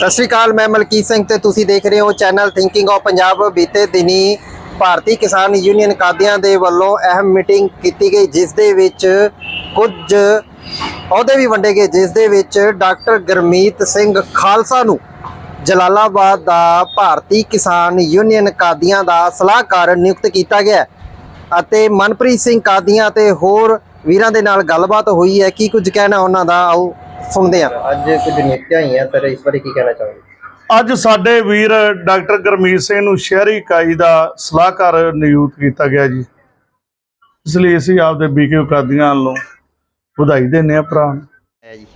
ਸਤਿ ਸ਼੍ਰੀ ਅਕਾਲ, ਮੈਂ ਮਲਕੀਤ ਸਿੰਘ ਤੇ ਤੁਸੀਂ ਦੇਖ ਰਹੇ ਹੋ ਚੈਨਲ ਥਿੰਕਿੰਗ ਆਫ ਪੰਜਾਬ ਬੀਤੇ ਦਿਨੀ ਭਾਰਤੀ ਕਿਸਾਨ ਯੂਨੀਅਨ ਕਾਦੀਆਂ ਦੇ ਵੱਲੋਂ ਅਹਿਮ ਮੀਟਿੰਗ ਕੀਤੀ ਗਈ, ਜਿਸ ਦੇ ਵਿੱਚ ਕੁਝ ਅਹੁਦੇ ਵੀ ਵੰਡੇ ਗਏ, ਜਿਸ ਦੇ ਵਿੱਚ ਡਾਕਟਰ ਗਰਮੀਤ ਸਿੰਘ ਖਾਲਸਾ ਨੂੰ ਜਲਾਲਾਬਾਦ ਦਾ ਭਾਰਤੀ ਕਿਸਾਨ ਯੂਨੀਅਨ ਕਾਦੀਆਂ ਦਾ ਸਲਾਹਕਾਰ ਨਿਯੁਕਤ ਕੀਤਾ ਗਿਆ ਅਤੇ ਮਨਪ੍ਰੀਤ ਸਿੰਘ ਕਾਦੀਆਂ ਤੇ ਹੋਰ ਵੀਰਾਂ ਦੇ ਨਾਲ ਗੱਲਬਾਤ ਹੋਈ ਹੈ। ਕੀ ਕੁਝ ਕਹਿਣਾ ਉਹਨਾਂ ਦਾ? ਆਓ। ਸੁਣਦੇ ਹਾਂ ਅੱਜ ਕੁਝ ਨਿਯੁਕਤੀਆਂ ਹੋਈਆਂ ਸਰ ਇਸ ਬਾਰੇ ਕੀ ਕਹਿਣਾ ਚਾਹੋਗੇ? ਅੱਜ ਸਾਡੇ ਵੀਰ ਡਾਕਟਰ ਗਰਮੀਤ ਸਿੰਘ ਨੂੰ ਸ਼ਹਿਰੀ ਇਕਾਈ ਦਾ ਸਲਾਹਕਾਰ ਨਿਯੁਕਤ ਕੀਤਾ ਗਿਆ ਜੀ। ਇਸ ਲਈ ਅਸੀਂ ਆਪਦੇ ਬੀਕੇ ਕਾਦੀਆਂ ਵੱਲੋਂ ਵਧਾਈ ਦਿੰਦੇ ਹਾਂ ਭਰਾ ਹੈ ਜੀ।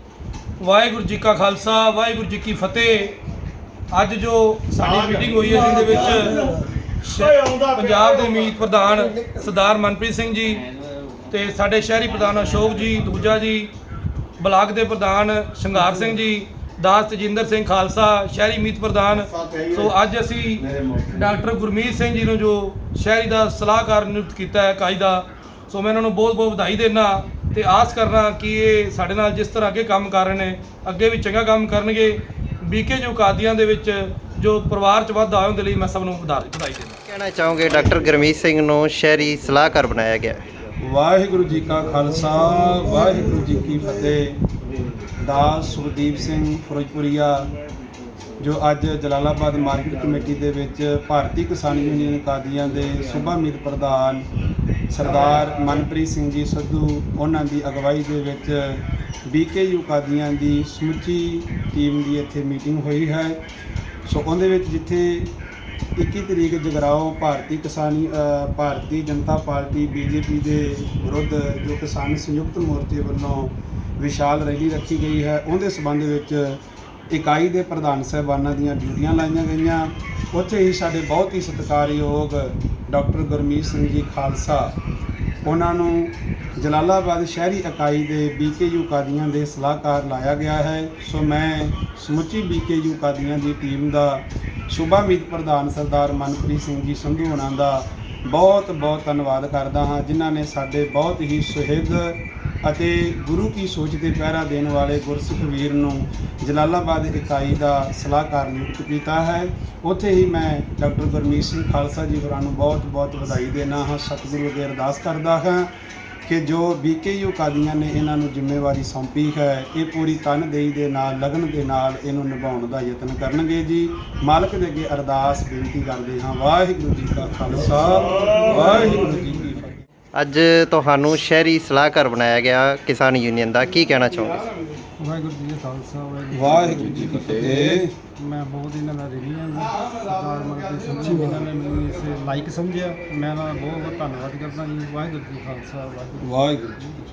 ਵਾਹਿਗੁਰੂ ਜੀ ਕਾ ਖਾਲਸਾ ਵਾਹਿਗੁਰੂ ਜੀ ਕੀ ਫਤਿਹ। ਅੱਜ ਜੋ ਸਾਡੀ ਮੀਟਿੰਗ ਹੋਈ ਹੈ ਜਿਹਦੇ ਵਿੱਚ ਪੰਜਾਬ ਦੇ ਮੀਤ ਪ੍ਰਧਾਨ ਸਰਦਾਰ ਮਨਪ੍ਰੀਤ ਸਿੰਘ ਜੀ ਤੇ ਸਾਡੇ ਸ਼ਹਿਰੀ ਪ੍ਰਧਾਨ ਅਸ਼ੋਕ ਜੀ ਦੂਜਾ ਜੀ ਬਲਾਕ ਦੇ ਪ੍ਰਧਾਨ ਸ਼ਿੰਗਾਰ ਸਿੰਘ ਜੀ, ਦਾਸ ਤਜਿੰਦਰ ਸਿੰਘ ਖਾਲਸਾ, ਸ਼ਹਿਰੀ ਮੀਤ ਪ੍ਰਧਾਨ। ਸੋ ਅੱਜ ਅਸੀਂ ਡਾਕਟਰ ਗੁਰਮੀਤ ਸਿੰਘ ਜੀ ਨੂੰ ਜੋ ਸ਼ਹਿਰੀ ਦਾ ਸਲਾਹਕਾਰ ਨਿਯੁਕਤ ਕੀਤਾ ਹੈ ਇਕਾਈ ਦਾ, ਸੋ ਮੈਂ ਉਹਨਾਂ ਨੂੰ ਬਹੁਤ ਬਹੁਤ ਵਧਾਈ ਦੇਣਾ ਤੇ ਆਸ ਕਰਨਾ ਕਿ ਇਹ ਸਾਡੇ ਨਾਲ ਜਿਸ ਤਰ੍ਹਾਂ ਅੱਗੇ ਕੰਮ ਕਰ ਰਹੇ ਨੇ, ਅੱਗੇ ਵੀ ਚੰਗਾ ਕੰਮ ਕਰਨਗੇ। ਬੀਕੇ ਜੋ ਕਾਦੀਆਂ ਦੇ ਵਿੱਚ ਜੋ ਪਰਿਵਾਰ ਚ ਵਾਧਾ ਹੋਇਆ, ਉਹਦੇ ਲਈ ਮੈਂ ਸਭ ਨੂੰ ਵਧਾ- ਵਧਾਈ ਦਿੰਦਾ ਕਹਿਣਾ ਚਾਹੋਗੇ ਡਾਕਟਰ ਗੁਰਮੀਤ ਸਿੰਘ ਨੂੰ ਸ਼ਹਿਰੀ ਸਲਾਹਕਾਰ ਬਣਾਇਆ ਗਿਆ। ਹੈ। ਵਾਹਿਗੁਰੂ ਜੀ ਕਾ ਖਾਲਸਾ, ਵਾਹਿਗੁਰੂ ਜੀ ਕੀ ਫਤਿਹ। ਦਾਸ ਸੁਖਦੀਪ ਸਿੰਘ ਫਿਰੋਜ਼ਪੁਰੀਆ, ਜੋ ਅੱਜ ਜਲਾਲਾਬਾਦ ਮਾਰਕੀਟ ਕਮੇਟੀ ਦੇ ਵਿੱਚ ਭਾਰਤੀ ਕਿਸਾਨ ਯੂਨੀਅਨ ਕਾਦੀਆਂ ਦੇ ਸੂਬਾ ਮੀਤ ਪ੍ਰਧਾਨ ਸਰਦਾਰ ਮਨਪ੍ਰੀਤ ਸਿੰਘ ਜੀ ਸਿੱਧੂ, ਉਹਨਾਂ ਦੀ ਅਗਵਾਈ ਦੇ ਵਿੱਚ ਬੀਕੇਯੂ ਕਾਦੀਆਂ ਦੀ ਸਮੁੱਚੀ ਟੀਮ ਦੀ ਇੱਥੇ ਮੀਟਿੰਗ ਹੋਈ ਹੈ। ਸੋ ਉਹਦੇ ਵਿੱਚ ਜਿੱਥੇ 21 ਤਰੀਕ ਜਗਰਾਓ ਭਾਰਤੀ ਕਿਸਾਨੀ ਅ, ਭਾਰਤੀ ਜਨਤਾ ਪਾਰਟੀ ਬੀਜੇਪੀ ਦੇ ਵਿਰੁੱਧ ਜੋ ਕਿਸਾਨ ਸੰਯੁਕਤ ਮੋਰਚੇ ਵੱਲੋਂ ਵਿਸ਼ਾਲ ਰੈਲੀ ਰੱਖੀ ਗਈ ਹੈ ਉਹਦੇ ਸੰਬੰਧ ਵਿੱਚ ਇਕਾਈ ਦੇ ਪ੍ਰਧਾਨ ਸਾਹਿਬਾਨਾਂ ਦੀਆਂ ਡਿਊਟੀਆਂ ਲਾਈਆਂ ਗਈਆਂ। ਉੱਥੇ ਹੀ ਸਾਡੇ ਬਹੁਤ ਹੀ ਸਤਿਕਾਰਯੋਗ ਡਾਕਟਰ ਗੁਰਮੀਤ ਸਿੰਘ ਜੀ ਖਾਲਸਾ ਉਹਨਾਂ ਨੂੰ ਜਲਾਲਾਬਾਦ ਸ਼ਹਿਰੀ ਇਕਾਈ ਦੇ ਬੀਕੇਯੂ ਕਾਦੀਆਂ ਦੇ ਸਲਾਹਕਾਰ ਲਾਇਆ ਗਿਆ ਹੈ। ਸੋ ਮੈਂ ਸਮੁੱਚੀ ਬੀਕੇਯੂ ਕਾਦੀਆਂ ਦੀ ਟੀਮ ਦਾ ਸੂਬਾ ਮੀਤ ਪ੍ਰਧਾਨ ਸਰਦਾਰ ਮਨਪ੍ਰੀਤ ਸਿੰਘ ਜੀ ਸੰਧੂ ਹੋਣਾ ਦਾ ਬਹੁਤ ਬਹੁਤ ਧੰਨਵਾਦ ਕਰਦਾ ਹਾਂ, ਜਿਨ੍ਹਾਂ ਨੇ ਸਾਡੇ ਬਹੁਤ ਹੀ ਸੁਹਿਰਦ ਅਤੇ ਗੁਰੂ ਕੀ ਸੋਚ ਤੇ ਪਹਿਰਾ ਦੇਣ ਵਾਲੇ ਗੁਰਸਿੱਖ ਵੀਰ ਨੂੰ ਜਲਾਲਾਬਾਦ ਇਕਾਈ ਦਾ ਸਲਾਹਕਾਰ ਨਿਯੁਕਤ ਕੀਤਾ ਹੈ। ਉੱਥੇ ਹੀ ਮੈਂ ਡਾਕਟਰ ਗੁਰਮੀਤ ਸਿੰਘ ਖਾਲਸਾ ਜੀ ਹੋਰਾਂ ਨੂੰ ਬਹੁਤ ਬਹੁਤ ਵਧਾਈ ਦੇਣਾ ਹਾਂ, ਸਤਿਗੁਰੂ ਅੱਗੇ ਅਰਦਾਸ ਕਰਦਾ ਹਾਂ। ਕਿ ਜੋ ਬੀਕੇਯੂ ਕਾਦੀਆਂ ਨੇ ਇਹਨਾਂ ਨੂੰ ਜ਼ਿੰਮੇਵਾਰੀ ਸੌਂਪੀ ਹੈ, ਇਹ ਪੂਰੀ ਤਨਦੇਹੀ ਦੇ ਨਾਲ, ਲਗਨ ਦੇ ਨਾਲ ਇਹਨੂੰ ਨਿਭਾਉਣ ਦਾ ਯਤਨ ਕਰਨਗੇ ਜੀ। ਮਾਲਕ ਦੇ ਅੱਗੇ ਅਰਦਾਸ ਬੇਨਤੀ ਕਰਦੇ ਹਾਂ। ਵਾਹਿਗੁਰੂ ਜੀ ਕਾ ਖਾਲਸਾ, ਵਾਹਿਗੁਰੂ ਜੀ ਕੀ ਫਤਿਹ। ਅੱਜ ਤੁਹਾਨੂੰ ਸ਼ਹਿਰੀ ਸਲਾਹਕਾਰ ਬਣਾਇਆ ਗਿਆ ਕਿਸਾਨ ਯੂਨੀਅਨ ਦਾ। ਕੀ ਕਹਿਣਾ ਚਾਹੋਗੇ? ਵਾਹਿਗੁਰੂ ਜੀ ਕਾ ਖਾਲਸਾ ਵਾਹਿਗੁਰੂ ਜੀ ਕੀ ਫਤਿਹ। ਮੈਂ ਬਹੁਤ ਇਹਨਾਂ ਦਾ ਰਿਣੀ ਹਾਂ ਜੀ। ਸਰਦਾਰ ਸਿੰਘ ਜੀ ਇਹਨਾਂ ਨੇ ਮੈਨੂੰ ਇਸ ਲਾਇਕ ਸਮਝਿਆ। ਮੈਂ ਇਹਨਾਂ ਦਾ ਬਹੁਤ ਬਹੁਤ ਧੰਨਵਾਦ ਕਰਦਾ ਜੀ। ਵਾਹਿਗੁਰੂ ਜੀ ਕਾ ਖਾਲਸਾ ਵਾਹਿਗੁਰੂ ਵਾਹਿਗੁਰੂ ਜੀ